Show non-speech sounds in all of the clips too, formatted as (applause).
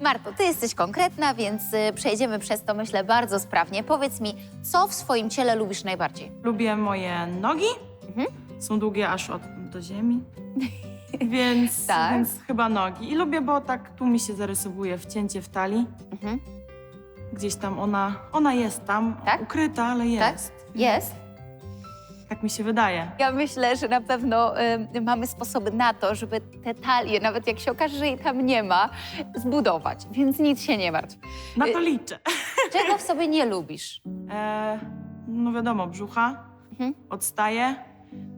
Marto, ty jesteś konkretna, więc y, przejdziemy przez to, myślę, bardzo sprawnie. Powiedz mi, co w swoim ciele lubisz najbardziej? Lubię moje nogi. Mhm. Są długie aż od do ziemi. (laughs) Więc, Tak. więc chyba nogi. I lubię, bo tak tu mi się zarysowuje wcięcie w talii. Mhm. Gdzieś tam ona, ona jest tam, Tak? ukryta, ale Tak? jest. Jest? Tak mi się wydaje. Ja myślę, że na pewno y, mamy sposoby na to, żeby te talie, nawet jak się okaże, że jej tam nie ma, zbudować. Więc nic się nie martw. Na Y- to liczę. (laughs) Czego w sobie nie lubisz? E, no wiadomo, brzucha Mhm. odstaje.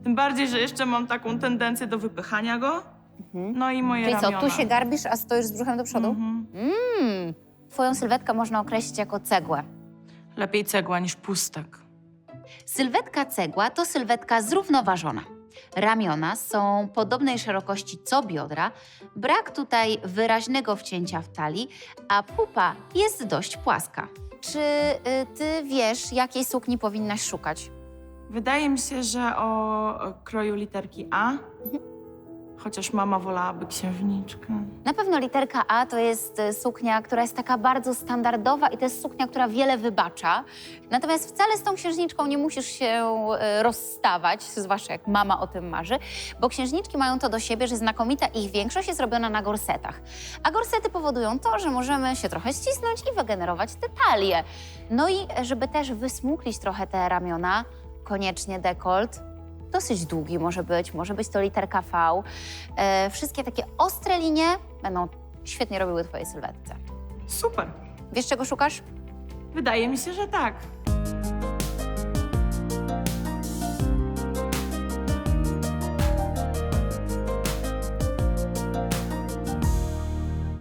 Tym bardziej, że jeszcze mam taką tendencję do wypychania go. No i moje Czyli co, ramiona. tu się garbisz, a stoisz z brzuchem do przodu? Mhm. Mm. Twoją sylwetkę można określić jako cegłę. Lepiej cegła niż pustek. Sylwetka cegła to sylwetka zrównoważona. Ramiona są podobnej szerokości co biodra, brak tutaj wyraźnego wcięcia w talii, a pupa jest dość płaska. Czy y, ty wiesz, jakiej sukni powinnaś szukać? Wydaje mi się, że o o kroju literki A, (laughs) chociaż mama wolałaby księżniczkę. Na pewno literka A to jest y, suknia, która jest taka bardzo standardowa i to jest suknia, która wiele wybacza. Natomiast wcale z tą księżniczką nie musisz się y, rozstawać, zwłaszcza jak mama o tym marzy, bo księżniczki mają to do siebie, że znakomita ich większość jest robiona na gorsetach. A gorsety powodują to, że możemy się trochę ścisnąć i wygenerować te talie. No i e, żeby też wysmuklić trochę te ramiona, koniecznie dekolt. Dosyć długi może być, może być to literka V. E, wszystkie takie ostre linie będą świetnie robiły twojej sylwetce. Super. Wiesz, czego szukasz? Wydaje mi się, że tak.